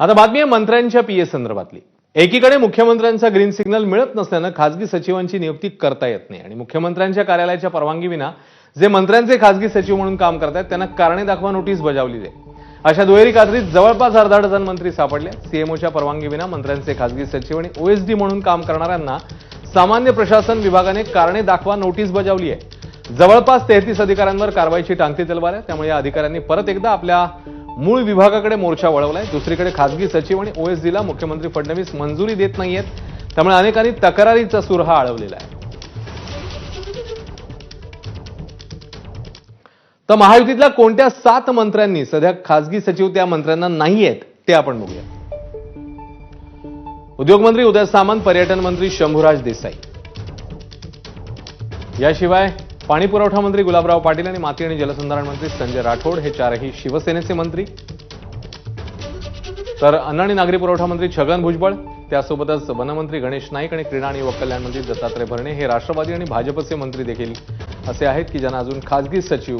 आता बातमी आहे मंत्र्यांच्या पीए संदर्भातली. एकीकडे मुख्यमंत्र्यांचा ग्रीन सिग्नल मिळत नसल्यानं खासगी सचिवांची नियुक्ती करता येत नाही आणि मुख्यमंत्र्यांच्या कार्यालयाच्या परवानगीविना जे मंत्र्यांचे खासगी सचिव म्हणून काम करतायत त्यांना कारणे दाखवा नोटीस बजावली आहे. अशा दुहेरी कात्रीत जवळपास अर्धा डझन मंत्री सापडले. सीएमओच्या परवानगीविना मंत्र्यांचे खासगी सचिव आणि ओएसडी म्हणून काम करणाऱ्यांना सामान्य प्रशासन विभागाने कारणे दाखवा नोटीस बजावली आहे. जवळपास तेहतीस अधिकाऱ्यांवर कारवाईची टांगती तलवार आहे. त्यामुळे या अधिकाऱ्यांनी परत एकदा आपल्या मूळ विभागाकडे मोर्चा वळवलाय. दुसरीकडे खासगी सचिव आणि ओएसडीला मुख्यमंत्री फडणवीस मंजुरी देत नाहीयेत. त्यामुळे अनेकांनी तक्रारीचा सूर हा अडवलेला आहे. तर महायुतीतल्या कोणत्या सात मंत्र्यांनी सध्या खासगी सचिव त्या मंत्र्यांना नाही आहेत ते आपण बघूया. उद्योगमंत्री उदय सामंत पर्यटन मंत्री शंभूराज देसाई. याशिवाय पाणी पुरवठा मंत्री गुलाबराव पाटील आणि माती आणि जलसंधारण मंत्री संजय राठोड हे चारही शिवसेनेचे मंत्री. तर अन्न आणि नागरी पुरवठा मंत्री छगन भुजबळ त्यासोबतच वनमंत्री गणेश नाईक आणि क्रीडा आणि युवक कल्याण मंत्री दत्तात्रय भरणे हे राष्ट्रवादी आणि भाजपचे मंत्री देखील. असे आहेत की ज्यांना अजून खासगी सचिव